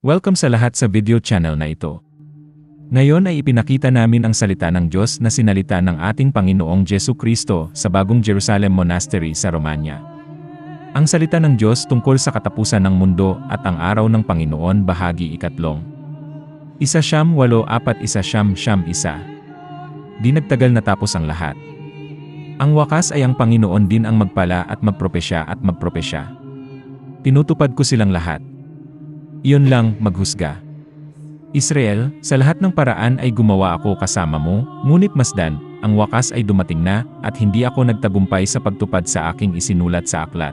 Welcome sa lahat sa video channel na ito. Ngayon ay ipinakita namin ang salita ng Diyos na sinalita ng ating Panginoong Jesu Kristo sa Bagong Jerusalem Monastery sa Romania. Ang salita ng Diyos tungkol sa katapusan ng mundo at ang araw ng Panginoon bahagi ikatlong. Isa siyam walo apat isa siyam siyam isa. Di nagtagal natapos ang lahat. Ang wakas ay ang Panginoon din ang magpala at magpropesya at magpropesya. Tinutupad ko silang lahat. Iyon lang, maghusga. Israel, sa lahat ng paraan ay gumawa ako kasama mo, ngunit masdan, ang wakas ay dumating na, at hindi ako nagtagumpay sa pagtupad sa aking isinulat sa aklat.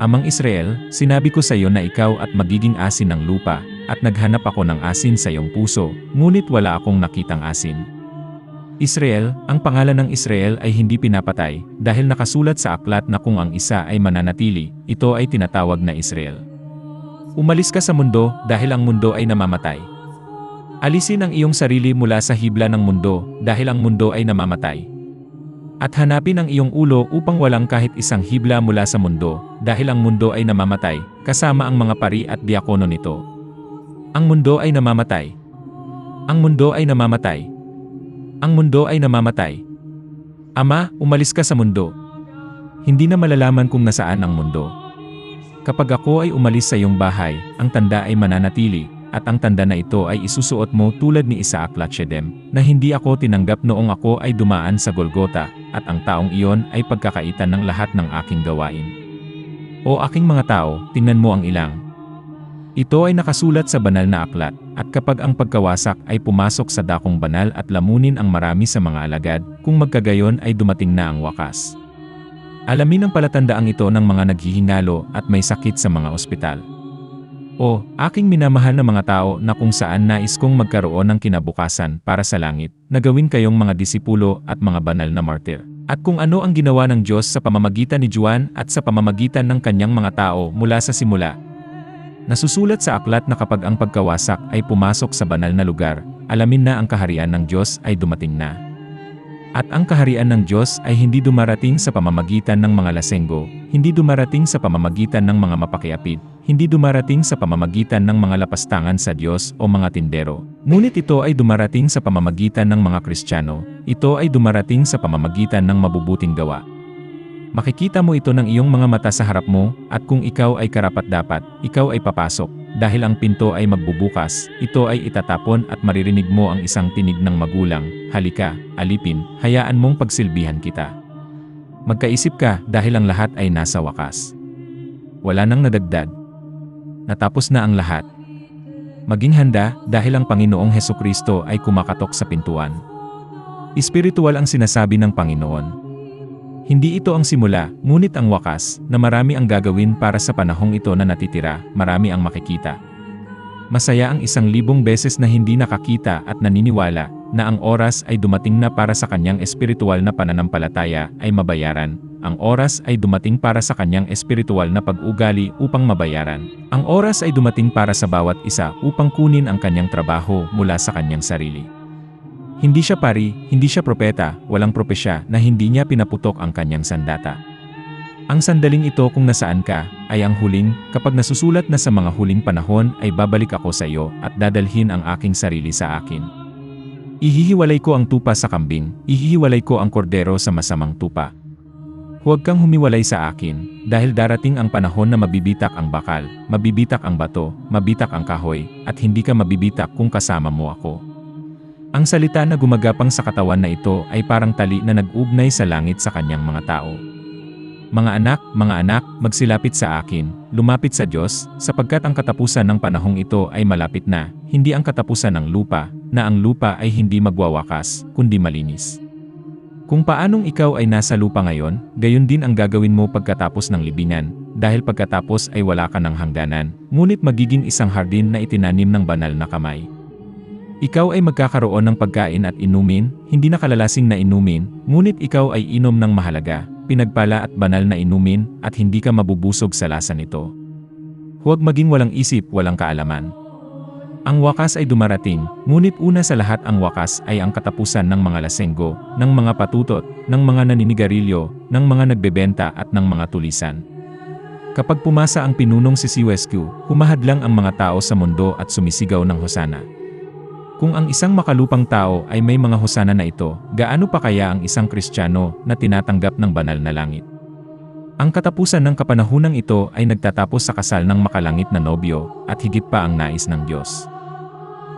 Amang Israel, sinabi ko sa iyo na ikaw at magiging asin ng lupa, at naghanap ako ng asin sa iyong puso, ngunit wala akong nakitang asin. Israel, ang pangalan ng Israel ay hindi pinapatay, dahil nakasulat sa aklat na kung ang isa ay mananatili, ito ay tinatawag na Israel. Umalis ka sa mundo dahil ang mundo ay namamatay. Alisin ang iyong sarili mula sa hibla ng mundo dahil ang mundo ay namamatay. At hanapin ang iyong ulo upang walang kahit isang hibla mula sa mundo dahil ang mundo ay namamatay kasama ang mga pari at diakono nito. Ang mundo ay namamatay. Ang mundo ay namamatay. Ang mundo ay namamatay. Ama, umalis ka sa mundo. Hindi na malalaman kung nasaan ang mundo. Kapag ako ay umalis sa iyong bahay, ang tanda ay mananatili, at ang tanda na ito ay isusuot mo tulad ni Isaac Latchedem, na hindi ako tinanggap noong ako ay dumaan sa Golgota, at ang taong iyon ay pagkakaitan ng lahat ng aking gawain. O aking mga tao, tingnan mo ang ilang. Ito ay nakasulat sa banal na aklat, at kapag ang pagkawasak ay pumasok sa dakong banal at lamunin ang marami sa mga alagad, kung magkagayon ay dumating na ang wakas. Alamin ang palatandaang ito ng mga naghihingalo at may sakit sa mga ospital. O, aking minamahal na mga tao na kung saan nais kong magkaroon ng kinabukasan para sa langit, na gawin kayong mga disipulo at mga banal na martir. At kung ano ang ginawa ng Diyos sa pamamagitan ni Juan at sa pamamagitan ng kanyang mga tao mula sa simula. Nasusulat sa aklat na kapag ang pagkawasak ay pumasok sa banal na lugar, alamin na ang kaharian ng Diyos ay dumating na. At ang kaharian ng Diyos ay hindi dumarating sa pamamagitan ng mga lasenggo, hindi dumarating sa pamamagitan ng mga mapakiapid, hindi dumarating sa pamamagitan ng mga lapastangan sa Diyos o mga tindero. Ngunit ito ay dumarating sa pamamagitan ng mga Kristiyano, ito ay dumarating sa pamamagitan ng mabubuting gawa. Makikita mo ito ng iyong mga mata sa harap mo, at kung ikaw ay karapat-dapat, ikaw ay papasok, dahil ang pinto ay magbubukas, ito ay itatapon at maririnig mo ang isang tinig ng magulang, halika, alipin, hayaan mong pagsilbihan kita. Magkaisip ka dahil ang lahat ay nasa wakas. Wala nang nadagdag. Natapos na ang lahat. Maging handa dahil ang Panginoong Heso Kristo ay kumakatok sa pintuan. Espiritual ang sinasabi ng Panginoon. Hindi ito ang simula, ngunit ang wakas, na marami ang gagawin para sa panahong ito na natitira, marami ang makikita. Masaya ang isang libong beses na hindi nakakita at naniniwala na ang oras ay dumating na para sa kanyang espiritual na pananampalataya ay mabayaran. Ang oras ay dumating para sa kanyang espiritual na pag-ugali upang mabayaran. Ang oras ay dumating para sa bawat isa upang kunin ang kanyang trabaho mula sa kanyang sarili. Hindi siya pari, hindi siya propeta, walang propesya na hindi niya pinaputok ang kanyang sandata. Ang sandaling ito kung nasaan ka, ay ang huling, kapag nasusulat na sa mga huling panahon ay babalik ako sa iyo at dadalhin ang aking sarili sa akin. Ihihiwalay ko ang tupa sa kambing, ihihiwalay ko ang kordero sa masamang tupa. Huwag kang humiwalay sa akin, dahil darating ang panahon na mabibitak ang bakal, mabibitak ang bato, mabitak ang kahoy, at hindi ka mabibitak kung kasama mo ako. Ang salita na gumagapang sa katawan na ito ay parang tali na nag-ugnay sa langit sa kanyang mga tao. Mga anak, mga anak, magsilapit sa akin, lumapit sa Diyos, sapagkat ang katapusan ng panahong ito ay malapit na, hindi ang katapusan ng lupa, na ang lupa ay hindi magwawakas, kundi malinis. Kung paanong ikaw ay nasa lupa ngayon, gayon din ang gagawin mo pagkatapos ng libingan, dahil pagkatapos ay wala ka ng hangganan, ngunit magiging isang hardin na itinanim ng banal na kamay. Ikaw ay magkakaroon ng pagkain at inumin, hindi na kalalasing na inumin, ngunit ikaw ay inom ng mahalaga, pinagpala at banal na inumin, at hindi ka mabubusog sa lasa nito. Huwag maging walang isip, walang kaalaman. Ang wakas ay dumarating, ngunit una sa lahat ang wakas ay ang katapusan ng mga lasenggo, ng mga patutot, ng mga naninigarilyo, ng mga nagbebenta at ng mga tulisan. Kapag pumasa ang pinunong si Siwescu, humahadlang ang mga tao sa mundo at sumisigaw ng hosana. Kung ang isang makalupang tao ay may mga hosana na ito, gaano pa kaya ang isang Kristiyano na tinatanggap ng banal na langit? Ang katapusan ng kapanahunang ito ay nagtatapos sa kasal ng makalangit na nobyo at higit pa ang nais ng Diyos.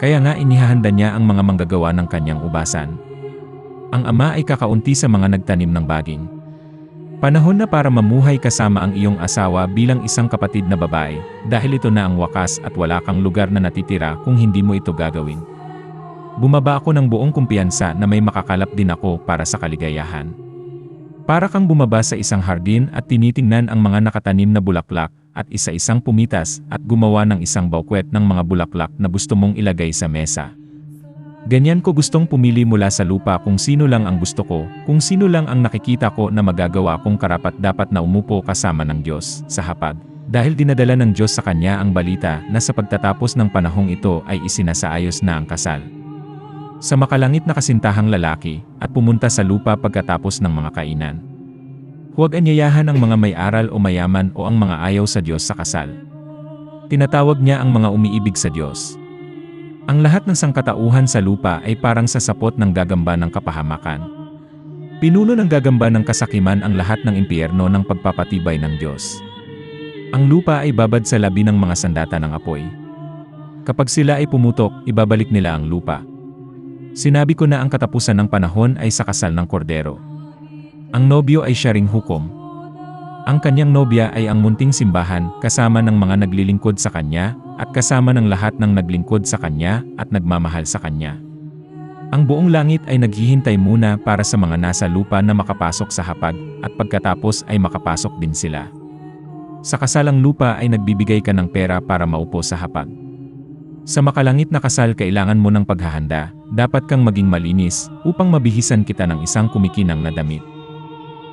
Kaya nga inihahanda niya ang mga manggagawa ng kanyang ubasan. Ang ama ay kakaunti sa mga nagtanim ng baging. Panahon na para mamuhay kasama ang iyong asawa bilang isang kapatid na babae, dahil ito na ang wakas at wala kang lugar na natitira kung hindi mo ito gagawin. Bumaba ako ng buong kumpiyansa na may makakalap din ako para sa kaligayahan. Para kang bumaba sa isang hardin at tinitingnan ang mga nakatanim na bulaklak at isa-isang pumitas at gumawa ng isang baukwet ng mga bulaklak na gusto mong ilagay sa mesa. Ganyan ko gustong pumili mula sa lupa kung sino lang ang gusto ko, kung sino lang ang nakikita ko na magagawa kong karapat dapat na umupo kasama ng Diyos sa hapag. Dahil dinadala ng Diyos sa kanya ang balita na sa pagtatapos ng panahong ito ay isinasaayos na ang kasal. Sa makalangit na kasintahang lalaki at pumunta sa lupa pagkatapos ng mga kainan. Huwag anyayahan ang mga may aral o mayaman o ang mga ayaw sa Diyos sa kasal. Tinatawag niya ang mga umiibig sa Diyos. Ang lahat ng sangkatauhan sa lupa ay parang sa sapot ng gagamba ng kapahamakan. Pinuno ng gagamba ng kasakiman ang lahat ng impyerno ng pagpapatibay ng Diyos. Ang lupa ay babad sa labi ng mga sandata ng apoy. Kapag sila ay pumutok, ibabalik nila ang lupa. Sinabi ko na ang katapusan ng panahon ay sa kasal ng kordero. Ang nobyo ay siya ring hukom, ang kanyang nobya ay ang munting simbahan kasama ng mga naglilingkod sa kanya at kasama ng lahat ng naglingkod sa kanya at nagmamahal sa kanya. Ang buong langit ay naghihintay muna para sa mga nasa lupa na makapasok sa hapag at pagkatapos ay makapasok din sila. Sa kasalang lupa ay nagbibigay ka ng pera para maupo sa hapag. Sa makalangit na kasal kailangan mo ng paghahanda, dapat kang maging malinis upang mabihisan kita ng isang kumikinang na damit.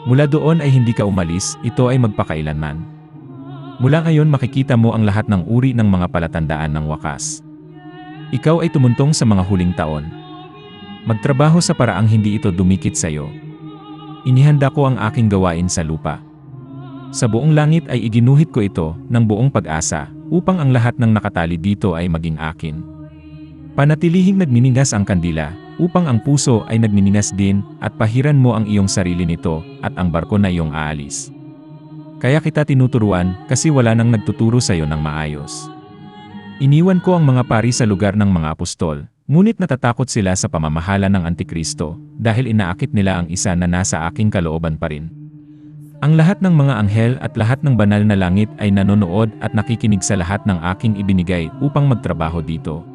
Mula doon ay hindi ka umalis, ito ay magpakailanman. Mula ngayon makikita mo ang lahat ng uri ng mga palatandaan ng wakas. Ikaw ay tumuntong sa mga huling taon. Magtrabaho sa paraang hindi ito dumikit sa iyo. Inihanda ko ang aking gawain sa lupa. Sa buong langit ay iginuhit ko ito ng buong pag-asa upang ang lahat ng nakatali dito ay maging akin. Panatilihing nagniningas ang kandila upang ang puso ay nagnininas din at pahiran mo ang iyong sarili nito at ang barko na iyong aalis. Kaya kita tinuturuan kasi wala nang nagtuturo sa iyo ng maayos. Iniwan ko ang mga pari sa lugar ng mga apostol, ngunit natatakot sila sa pamamahala ng Antikristo dahil inaakit nila ang isa na nasa aking kalooban pa rin. Ang lahat ng mga anghel at lahat ng banal na langit ay nanonood at nakikinig sa lahat ng aking ibinigay upang magtrabaho dito.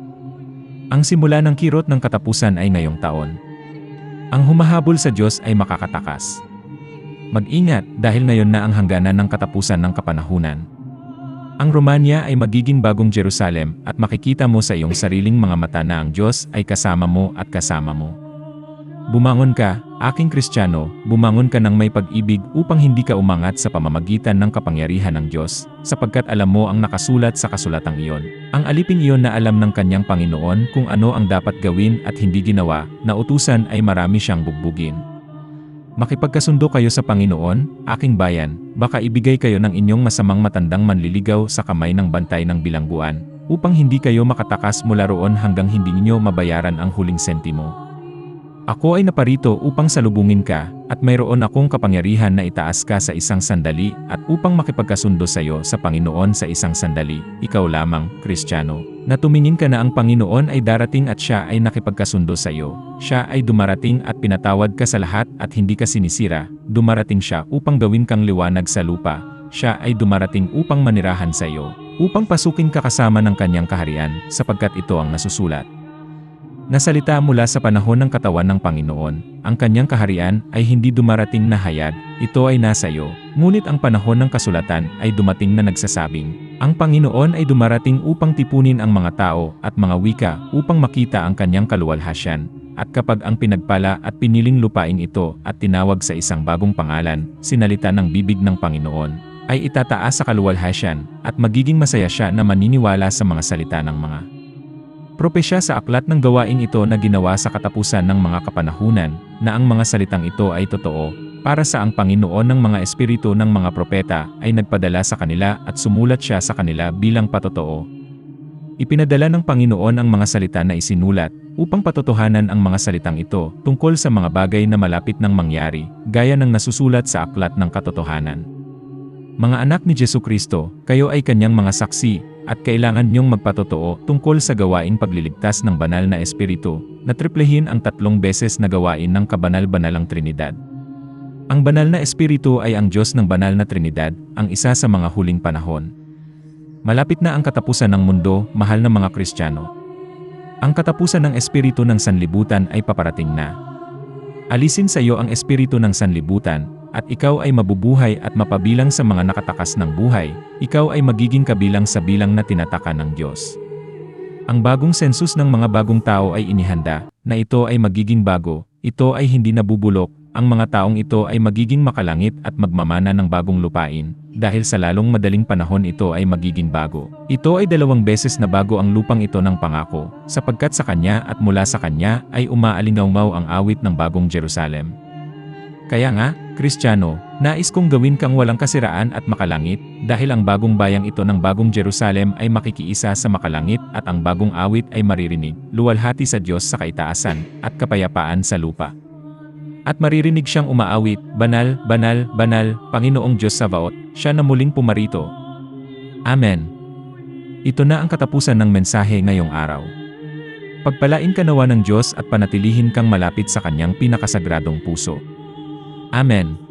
Ang simula ng kirot ng katapusan ay ngayong taon. Ang humahabol sa Diyos ay makakatakas. Mag-ingat dahil ngayon na ang hangganan ng katapusan ng kapanahunan. Ang Romania ay magiging bagong Jerusalem at makikita mo sa iyong sariling mga mata na ang Diyos ay kasama mo at kasama mo. Bumangon ka, aking Kristiyano, bumangon ka ng may pag-ibig upang hindi ka umangat sa pamamagitan ng kapangyarihan ng Diyos, sapagkat alam mo ang nakasulat sa kasulatang iyon. Ang aliping iyon na alam ng kanyang Panginoon kung ano ang dapat gawin at hindi ginawa, na utusan ay marami siyang bugbugin. Makipagkasundo kayo sa Panginoon, aking bayan, baka ibigay kayo ng inyong masamang matandang manliligaw sa kamay ng bantay ng bilangguan, upang hindi kayo makatakas mula roon hanggang hindi ninyo mabayaran ang huling sentimo. Ako ay naparito upang salubungin ka, at mayroon akong kapangyarihan na itaas ka sa isang sandali at upang makipagkasundo sa iyo sa Panginoon sa isang sandali, ikaw lamang, Kristiyano, na tumingin ka na ang Panginoon ay darating at siya ay nakipagkasundo sa iyo. Siya ay dumarating at pinatawad ka sa lahat at hindi ka sinisira, dumarating siya upang gawin kang liwanag sa lupa, siya ay dumarating upang manirahan sa iyo, upang pasukin ka kasama ng kanyang kaharian, sapagkat ito ang nasusulat. Nasalita mula sa panahon ng katawan ng Panginoon, ang kanyang kaharian ay hindi dumarating na hayad, ito ay nasa iyo, ngunit ang panahon ng kasulatan ay dumating na nagsasabing, ang Panginoon ay dumarating upang tipunin ang mga tao at mga wika upang makita ang kanyang kaluwalhasyan, at kapag ang pinagpala at piniling lupain ito at tinawag sa isang bagong pangalan, sinalita ng bibig ng Panginoon, ay itataas sa kaluwalhasyan, at magiging masaya siya na maniniwala sa mga salita ng mga Propesya sa aklat ng gawain ito na ginawa sa katapusan ng mga kapanahunan, na ang mga salitang ito ay totoo, para sa ang Panginoon ng mga espiritu ng mga propeta ay nagpadala sa kanila at sumulat siya sa kanila bilang patotoo. Ipinadala ng Panginoon ang mga salita na isinulat upang patotohanan ang mga salitang ito tungkol sa mga bagay na malapit ng mangyari, gaya ng nasusulat sa aklat ng katotohanan. Mga anak ni Jesu Kristo, kayo ay kanyang mga saksi, at kailangan niyong magpatotoo tungkol sa gawain pagliligtas ng banal na espiritu, na triplehin ang tatlong beses na gawain ng kabanal-banalang Trinidad. Ang banal na espiritu ay ang Diyos ng banal na Trinidad, ang isa sa mga huling panahon. Malapit na ang katapusan ng mundo, mahal na mga Kristiyano. Ang katapusan ng espiritu ng sanlibutan ay paparating na. Alisin sa iyo ang espiritu ng sanlibutan, at ikaw ay mabubuhay at mapabilang sa mga nakatakas ng buhay, ikaw ay magiging kabilang sa bilang na tinataka ng Diyos. Ang bagong sensus ng mga bagong tao ay inihanda, na ito ay magiging bago, ito ay hindi nabubulok, ang mga taong ito ay magiging makalangit at magmamana ng bagong lupain, dahil sa lalong madaling panahon ito ay magiging bago. Ito ay dalawang beses na bago ang lupang ito ng pangako, sapagkat sa kanya at mula sa kanya ay umaalingaw ang awit ng bagong Jerusalem. Kaya nga, Kristiyano, nais kong gawin kang walang kasiraan at makalangit, dahil ang bagong bayang ito ng bagong Jerusalem ay makikiisa sa makalangit at ang bagong awit ay maririnig, luwalhati sa Diyos sa kaitaasan, at kapayapaan sa lupa. At maririnig siyang umaawit, Banal, Banal, Banal, Panginoong Diyos Sabaoth, siya na muling pumarito. Amen. Ito na ang katapusan ng mensahe ngayong araw. Pagpalain ka nawa ng Diyos at panatilihin kang malapit sa kanyang pinakasagradong puso. Amen.